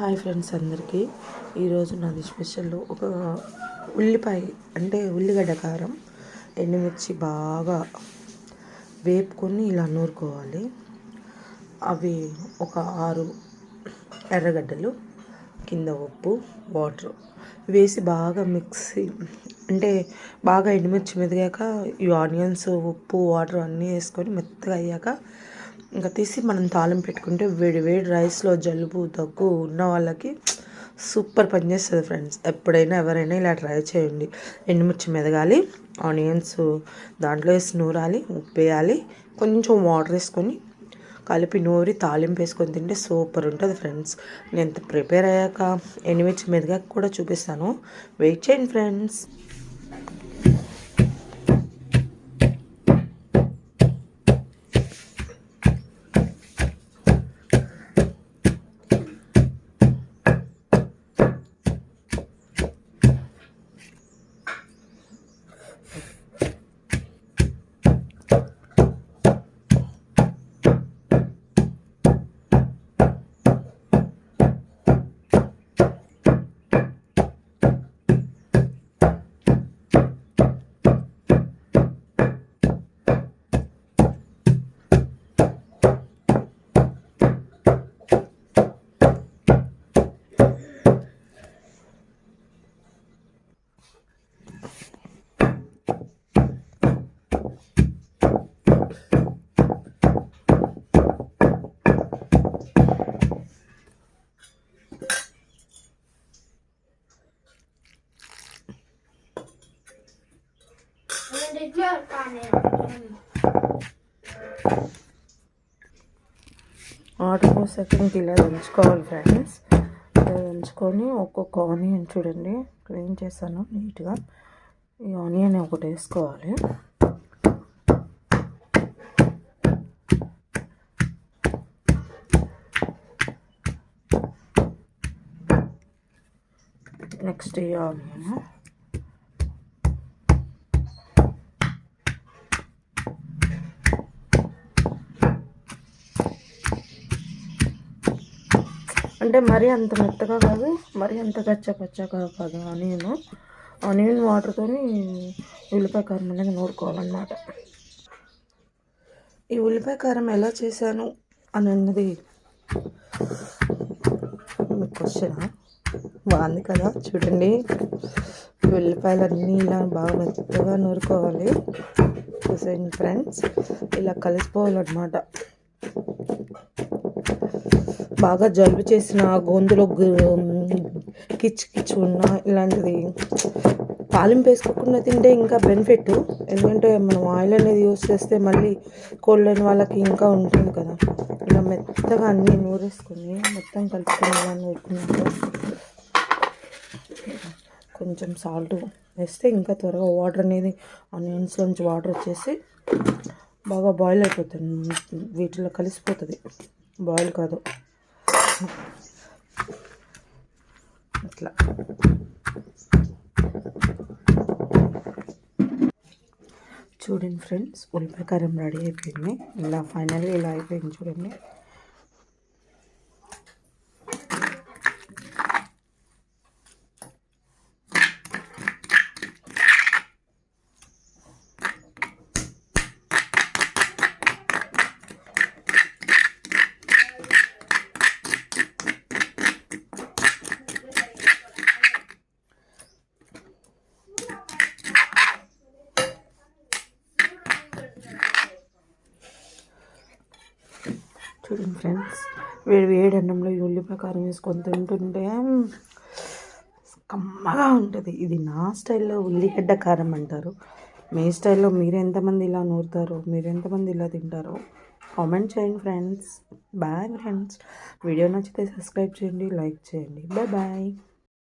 Hi friends అందరికీ. ఈరోజు నాది స్పెషల్ ఒక ఉల్లిపాయ అంటే ఉల్లిగడ్డ కారం ఎండుమిర్చి బాగా వేపుకొని ఇలా నూరుకోవాలి. అవి ఒక ఆరు ఎర్రగడ్డలు కింద ఉప్పు వాటర్. వేసి బాగా మిక్సీ అంటే బాగా ఎండుమిర్చి మెదిగాక ఈ ఆనియన్స్ ఉప్పు వాటర్ అన్నీ వేసుకొని మెత్తగా అయ్యాక ఇంకా తీసి మనం తాళం పెట్టుకుంటే వేడి వేడి రైస్లో జలుబు దగ్గు ఉన్న వాళ్ళకి సూపర్ పనిచేస్తుంది ఫ్రెండ్స్. ఎప్పుడైనా ఎవరైనా ఇలా ట్రై చేయండి. ఎండుమిర్చి మెదగాలి ఆనియన్స్ దాంట్లో వేసి నూరాలి ఉప్పు వేయాలి కొంచెం వాటర్ వేసుకొని కలిపి నూరి తాలింపు వేసుకొని తింటే సూపర్ ఉంటుంది ఫ్రెండ్స్. నేను ప్రిపేర్ అయ్యాక ఎండుమిర్చి మెదగాక కూడా చూపిస్తాను. వెయిట్ చేయండి ఫ్రెండ్స్. వాటర్ పోసాక ఇలా దంచుకోవాలి ఫ్రెండ్స్. ఇలా దంచుకొని ఒక్కొక్క ఆనియన్ చూడండి. క్లీన్ చేశాను నీట్గా ఈ ఆనియన్ ఒకటి వేసుకోవాలి. నెక్స్ట్ ఈ ఆనియన్ అంటే మరీ అంత మెత్తగా కాదు మరీ అంత కచ్చా పచ్చగా కాదు ఆనియన్. ఆనియన్ వాటర్తో ఉల్లిపాయ కారం అనేది నూరుకోవాలన్నమాట. ఈ ఉల్లిపాయ కారం ఎలా చేశాను అని అన్నది క్వశ్చన్ బాగుంది కదా? చూడండి. ఉల్లిపాయలు అన్నీ ఇలా బాగా మెత్తగా నూరుకోవాలి. చూసేయండి ఫ్రెండ్స్ ఇలా కలిసిపోవాలన్నమాట. బాగా జలుబు చేసిన గొంతులో కిచ్ కిచ్ ఉన్న ఇలాంటిది. తాలింపు వేసుకోకుండా తింటే ఇంకా బెనిఫిట్ ఎందుకంటే మనం ఆయిల్ అనేది యూస్ చేస్తే మళ్ళీ కోల్డ్ అయిన వాళ్ళకి ఇంకా ఉంటుంది కదా. ఇలా మెత్తగా అన్నీ నూరేసుకొని మొత్తం కలుపుకొని ఇలా నూరుకున్నాక కొంచెం సాల్ట్ వేస్తే ఇంకా త్వరగా వాటర్ అనేది ఆనియన్స్లోంచి వాటర్ వచ్చేసి బాగా బాయిల్ అయిపోతుంది. వీటిలో కలిసిపోతుంది. బాయిల్ కాదు. ఇట్లా చూడండి ఫ్రెండ్స్ ఉల్లిపాయ కారం రెడీ అయిపోయింది ఇలా ఫైనల్గా ఇలా అయిపోయింది చూడండి చూడండి ఫ్రెండ్స్. వేడి వేడి అన్నంలో ఈ ఉల్లిపాయ కారం వేసుకొని తింటుంటే కమ్మగా ఉంటుంది. ఇది నా స్టైల్లో ఉల్లిగడ్డ కారం అంటారు. మీ స్టైల్లో మీరు ఎంతమంది ఇలా నూరుతారో? మీరు ఎంతమంది ఇలా తింటారో? కామెంట్ చేయండి ఫ్రెండ్స్. Bye friends. వీడియో నచ్చితే సబ్స్క్రైబ్ చేయండి లైక్ చేయండి. Bye bye.